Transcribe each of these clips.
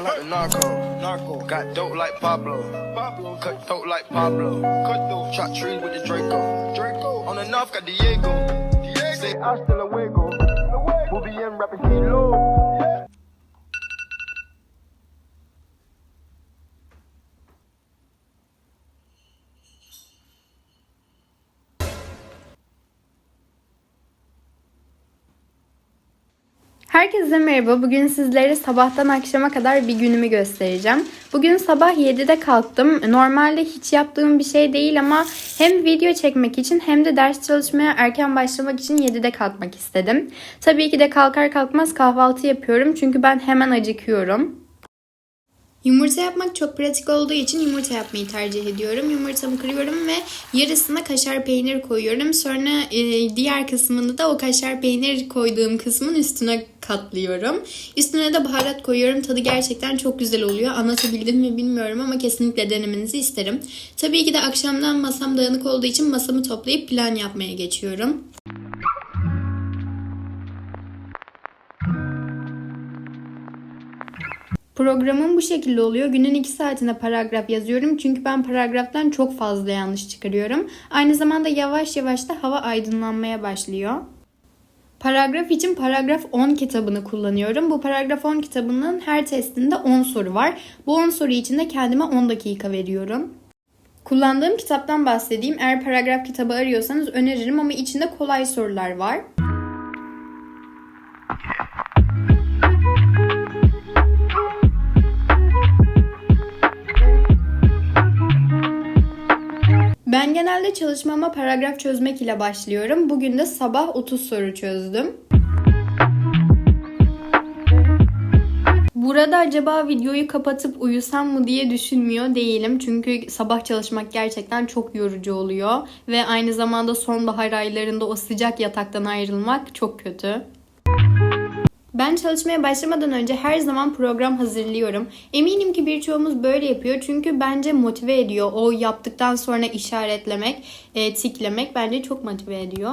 Like the narco. Narco. Got dope like Pablo. Pablo. Cut dope like Pablo. Cut throat. Chop trees with the Draco. Draco. On the north got Diego. Diego. Say hasta luego. We'll be in rapping kilo. Herkese merhaba. Bugün sizlere sabahtan akşama kadar bir günümü göstereceğim. Bugün sabah 7'de kalktım. Normalde hiç yaptığım bir şey değil ama hem video çekmek için hem de ders çalışmaya erken başlamak için 7'de kalkmak istedim. Tabii ki de kalkar kalkmaz kahvaltı yapıyorum çünkü ben hemen acıkıyorum. Yumurta yapmak çok pratik olduğu için yumurta yapmayı tercih ediyorum. Yumurtamı kırıyorum ve yarısına kaşar peynir koyuyorum. Sonra e, diğer kısmını da o kaşar peynir koyduğum kısmın üstüne katlıyorum. Üstüne de baharat koyuyorum. Tadı gerçekten çok güzel oluyor. Anlatabildim mi bilmiyorum ama kesinlikle denemenizi isterim. Tabii ki de akşamdan masam dağınık olduğu için masamı toplayıp plan yapmaya geçiyorum. Programım bu şekilde oluyor. Günün 2 saatinde paragraf yazıyorum. Çünkü ben paragraftan çok fazla yanlış çıkarıyorum. Aynı zamanda yavaş yavaş da hava aydınlanmaya başlıyor. Paragraf için paragraf 10 kitabını kullanıyorum. Bu paragraf 10 kitabının her testinde 10 soru var. Bu 10 soru için de kendime 10 dakika veriyorum. Kullandığım kitaptan bahsedeyim. Eğer paragraf kitabı arıyorsanız öneririm ama içinde kolay sorular var. Ben genelde çalışmama paragraf çözmek ile başlıyorum. Bugün de sabah 30 soru çözdüm. Burada acaba videoyu kapatıp uyusam mı diye düşünmüyor değilim. Çünkü sabah çalışmak gerçekten çok yorucu oluyor. Ve aynı zamanda sonbahar aylarında o sıcak yataktan ayrılmak çok kötü. Ben çalışmaya başlamadan önce her zaman program hazırlıyorum. Eminim ki birçoğumuz böyle yapıyor çünkü bence motive ediyor. O yaptıktan sonra işaretlemek, e, tiklemek bence çok motive ediyor.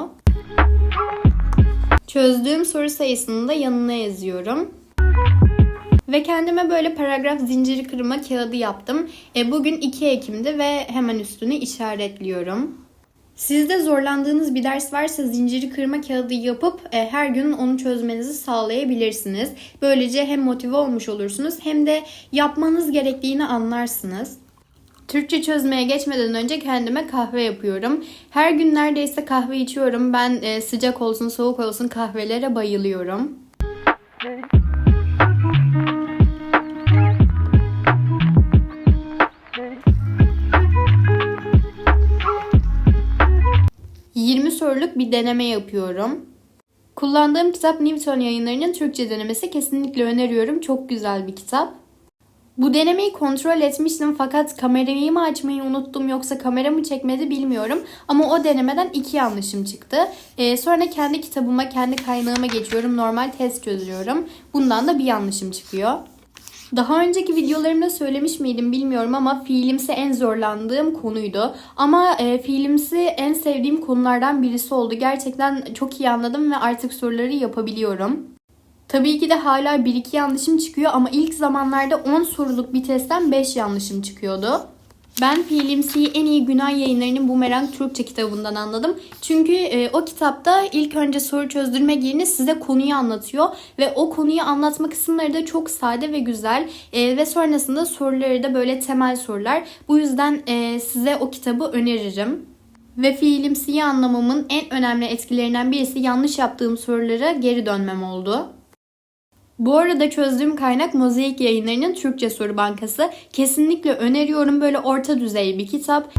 Çözdüğüm soru sayısını da yanına yazıyorum. Ve kendime böyle paragraf zinciri kırma kağıdı yaptım. E, bugün 2 Ekim'di ve hemen üstünü işaretliyorum. Sizde zorlandığınız bir ders varsa zinciri kırma kağıdı yapıp e, her gün onu çözmenizi sağlayabilirsiniz. Böylece hem motive olmuş olursunuz hem de yapmanız gerektiğini anlarsınız. Türkçe çözmeye geçmeden önce kendime kahve yapıyorum. Her gün neredeyse kahve içiyorum. Ben e, sıcak olsun soğuk olsun kahvelere bayılıyorum. ...20 soruluk bir deneme yapıyorum. Kullandığım kitap Newton yayınlarının Türkçe denemesi kesinlikle öneriyorum. Çok güzel bir kitap. Bu denemeyi kontrol etmiştim fakat kamerayı mı açmayı unuttum yoksa kamera mı çekmedi bilmiyorum. Ama o denemeden iki yanlışım çıktı. Ee, sonra kendi kitabıma, kendi kaynağıma geçiyorum. Normal test çözüyorum. Bundan da bir yanlışım çıkıyor. Daha önceki videolarımda söylemiş miydim bilmiyorum ama fiilimsi en zorlandığım konuydu. Ama e, fiilimsi en sevdiğim konulardan birisi oldu. Gerçekten çok iyi anladım ve artık soruları yapabiliyorum. Tabii ki de hala 1-2 yanlışım çıkıyor ama ilk zamanlarda 10 soruluk bir testten 5 yanlışım çıkıyordu. Ben Fiilimsi'yi en iyi Günay yayınlarının Bumerang Türkçe kitabından anladım. Çünkü e, o kitapta ilk önce soru çözdürmek yerine size konuyu anlatıyor. Ve o konuyu anlatma kısımları da çok sade ve güzel. E, ve sonrasında soruları da böyle temel sorular. Bu yüzden e, size o kitabı öneririm. Ve fiilimsiyi anlamamın en önemli etkilerinden birisi yanlış yaptığım sorulara geri dönmem oldu. Bu arada çözdüğüm kaynak Mozaik Yayınları'nın Türkçe Soru Bankası. Kesinlikle öneriyorum böyle orta düzey bir kitap.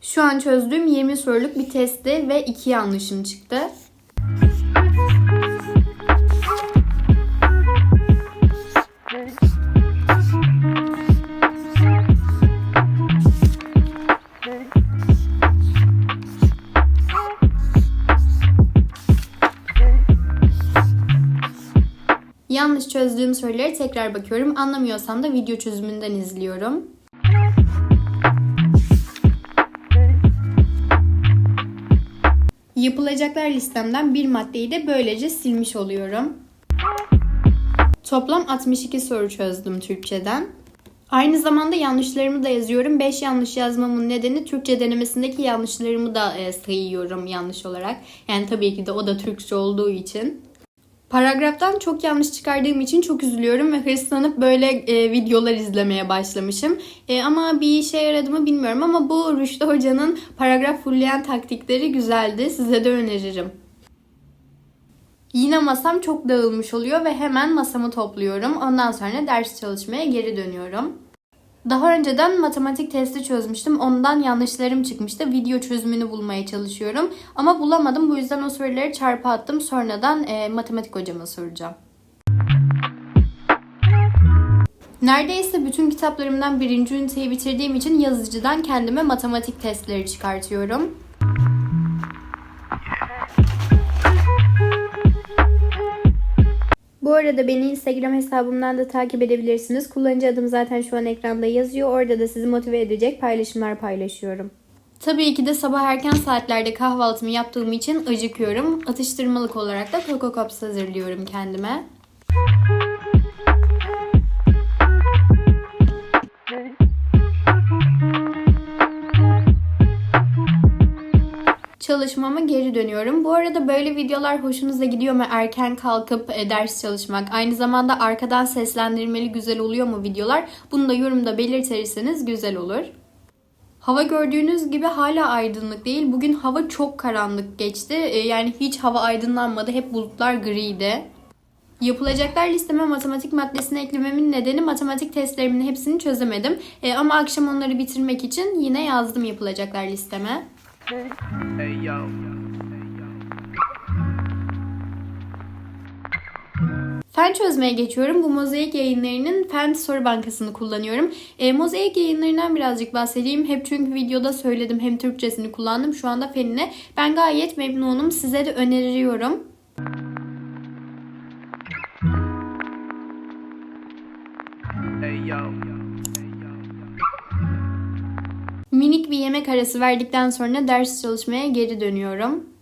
Şu an çözdüğüm 20 soruluk bir testti ve 2 yanlışım çıktı. Çözdüğüm soruları tekrar bakıyorum. Anlamıyorsam da video çözümünden izliyorum. Yapılacaklar listemden bir maddeyi de böylece silmiş oluyorum. Toplam 62 soru çözdüm Türkçeden. Aynı zamanda yanlışlarımı da yazıyorum. 5 yanlış yazmamın nedeni Türkçe denemesindeki yanlışlarımı da e, sayıyorum yanlış olarak. Yani tabii ki de o da Türkçe olduğu için. Paragraftan çok yanlış çıkardığım için çok üzülüyorum ve hırslanıp böyle e, videolar izlemeye başlamışım. E, ama bir işe yaradı mı bilmiyorum ama bu Rüştü Hoca'nın paragraf fullleyen taktikleri güzeldi. Size de öneririm. Yine masam çok dağılmış oluyor ve hemen masamı topluyorum. Ondan sonra ders çalışmaya geri dönüyorum. Daha önceden matematik testi çözmüştüm. Ondan yanlışlarım çıkmıştı. Video çözümünü bulmaya çalışıyorum. Ama bulamadım. Bu yüzden o soruları çarpı attım. Sonradan e, matematik hocama soracağım. Neredeyse bütün kitaplarımdan birinci üniteyi bitirdiğim için yazıcıdan kendime matematik testleri çıkartıyorum. Bu arada beni Instagram hesabımdan da takip edebilirsiniz. Kullanıcı adım zaten şu an ekranda yazıyor. Orada da sizi motive edecek paylaşımlar paylaşıyorum. Tabii ki de sabah erken saatlerde kahvaltımı yaptığım için acıkıyorum. Atıştırmalık olarak da Coco Pops hazırlıyorum kendime. Çalışmama geri dönüyorum. Bu arada böyle videolar hoşunuza gidiyor mu? Erken kalkıp e, ders çalışmak. Aynı zamanda arkadan seslendirmeli güzel oluyor mu videolar? Bunu da yorumda belirtirseniz güzel olur. Hava gördüğünüz gibi hala aydınlık değil. Bugün hava çok karanlık geçti. E, Yani hiç hava aydınlanmadı. Hep bulutlar griydi. Yapılacaklar listeme matematik maddesini eklememin nedeni matematik testlerimin hepsini çözemedim. E, ama akşam onları bitirmek için yine yazdım yapılacaklar listeme. Hey. Fen çözmeye geçiyorum. Bu mozaik yayınlarının fen soru bankasını kullanıyorum. E, mozaik yayınlarından birazcık bahsedeyim. Hep çünkü videoda söyledim. Hem Türkçesini kullandım. Şu anda fenine. Ben gayet memnunum. Size de öneriyorum. Yemek arası verdikten sonra ders çalışmaya geri dönüyorum.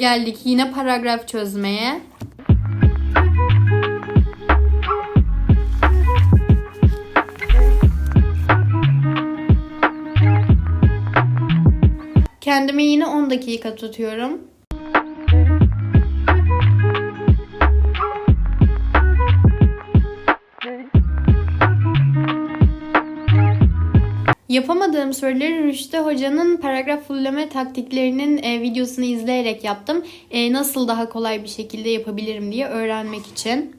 Geldik yine paragraf çözmeye. Kendime yine 10 dakika tutuyorum. Yapamadığım soruları Rüştü Hoca'nın paragraf fulleme taktiklerinin e, videosunu izleyerek yaptım. E, nasıl daha kolay bir şekilde yapabilirim diye öğrenmek için.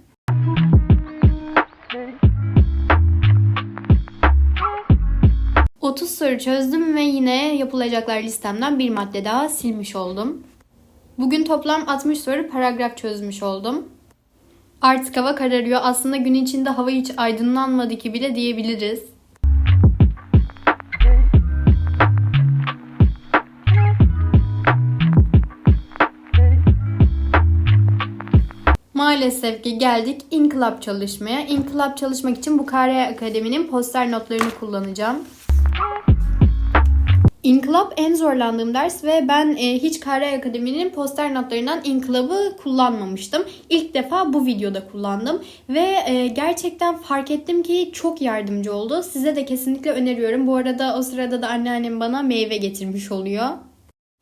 ...30 soru çözdüm ve yine yapılacaklar listemden bir madde daha silmiş oldum. Bugün toplam 60 soru paragraf çözmüş oldum. Artık hava kararıyor. Aslında gün içinde hava hiç aydınlanmadı ki bile diyebiliriz. Maalesef ki geldik İnkılap çalışmaya. İnkılap çalışmak için Bukhara Akademi'nin poster notlarını kullanacağım. İnkılap en zorlandığım ders ve ben e, hiç Kare Akademi'nin poster notlarından İnkılap'ı kullanmamıştım. İlk defa bu videoda kullandım ve e, gerçekten fark ettim ki çok yardımcı oldu. Size de kesinlikle öneriyorum. Bu arada o sırada da anneannem bana meyve getirmiş oluyor.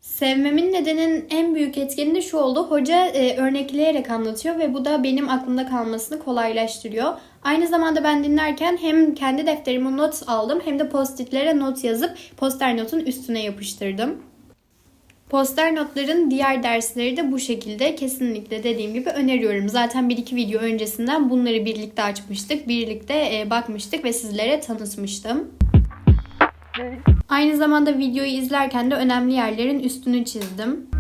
Sevmemin nedenin en büyük etkeni de şu oldu. Hoca e, örnekleyerek anlatıyor ve bu da benim aklımda kalmasını kolaylaştırıyor. Aynı zamanda ben dinlerken hem kendi defterime not aldım hem de post-itlere not yazıp poster notun üstüne yapıştırdım. Poster notların diğer dersleri de bu şekilde kesinlikle dediğim gibi öneriyorum. Zaten bir iki video öncesinden bunları birlikte açmıştık, birlikte e, bakmıştık ve sizlere tanıtmıştım. Aynı zamanda videoyu izlerken de önemli yerlerin üstünü çizdim.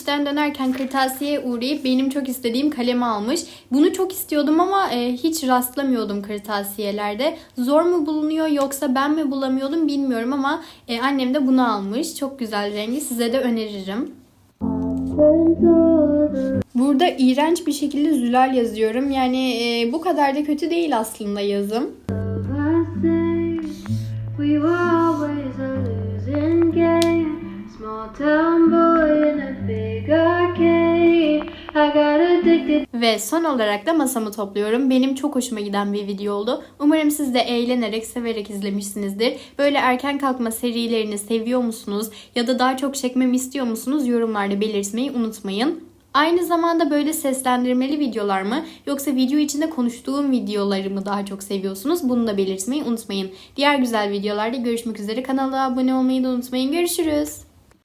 Dönerken kırtasiyeye uğrayıp benim çok istediğim kalemi almış. Bunu çok istiyordum ama e, hiç rastlamıyordum kırtasiyelerde. Zor mu bulunuyor yoksa ben mi bulamıyordum bilmiyorum ama e, annem de bunu almış. Çok güzel rengi size de öneririm. Burada iğrenç bir şekilde Zülal yazıyorum. Yani e, bu kadar da kötü değil aslında yazım. Small town Ve son olarak da masamı topluyorum. Benim çok hoşuma giden bir video oldu. Umarım siz de eğlenerek, severek izlemişsinizdir. Böyle erken kalkma serilerini seviyor musunuz? Ya da daha çok çekmemi istiyor musunuz? Yorumlarda belirtmeyi unutmayın. Aynı zamanda böyle seslendirmeli videolar mı yoksa video içinde konuştuğum videoları mı daha çok seviyorsunuz? Bunu da belirtmeyi unutmayın. Diğer güzel videolarda görüşmek üzere. Kanala abone olmayı da unutmayın. Görüşürüz.